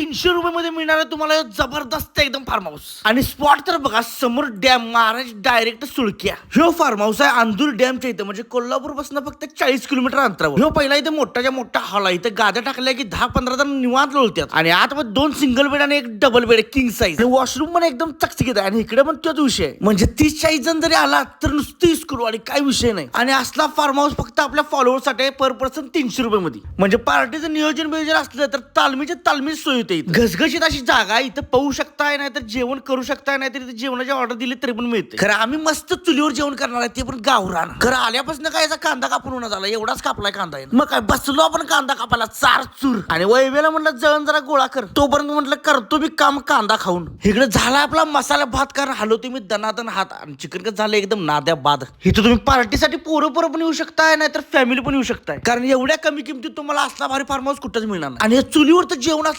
तीनशे रुपये मध्ये मिळणार आहे तुम्हाला जबरदस्त एकदम फार्म हाऊस आणि स्पॉट तर बघा समोर डॅम महाराज डायरेक्ट सुळक्या. ह्यो फार्म हाऊस आहे अंदूर डॅमच्या इथं म्हणजे कोल्हापूरपासून फक्त चाळीस किलोमीटर अंतरावर. ह्यो पहिला इथे मोठाच्या मोठा हॉल आहे. इथं गाद्या टाकल्या की दहा पंधरा जण निवांत लोळतात आणि आतमध्ये दोन सिंगल बेड आणि एक double bed king size washroom पण एकदम चकचकीत आहे. आणि इकडे पण तोच विषय आहे. म्हणजे तीस चाळीस जण जरी आला तर नुसती करू आणि काय विषय नाही. आणि असला फार्म हाऊस फक्त आपल्या फॉलोअरसाठी पर पर्सन तीनशे रुपये मध्ये म्हणजे पार्टीचं नियोजन बियोजन असलं तर तालमीच्या तालमी सोय होते इथं. घसघशीत अशी जागा आहे, इथं पाहू शकताय नाही तर जेवण करू शकताय नाही तर इथं जेवणाची ऑर्डर दिली तरी पण मिळते. खरं आम्ही मस्त चुलीवर जेवण करणार आहे ते पण गावरान. खरं आल्यापासून काय याचा कांदा कापून होणार झाला एवढाच कापलाय कांदा. मग काय बसलो आपण कांदा कापायला चार चूर. आणि वैवेला म्हणलं जळण जरा गोळा कर. तोपर्यंत म्हटलं करतो मी काम कांदा खाऊन. इकडे झाला आपला मसाला भात कारण हलो तुम्ही दनादन हात आणि चिकन कच झालं एकदम नाद्या बाद. इथं तुम्ही पार्टीसाठी पोरं पोरं पण येऊ शकताय नाहीतर फॅमिली पण येऊ शकताय. कारण एवढ्या कमी किमतीत तुम्हाला असला भारी फार्म हाऊस कुठंच मिळणार नाही. आणि चुलीवर तर जेवण असलं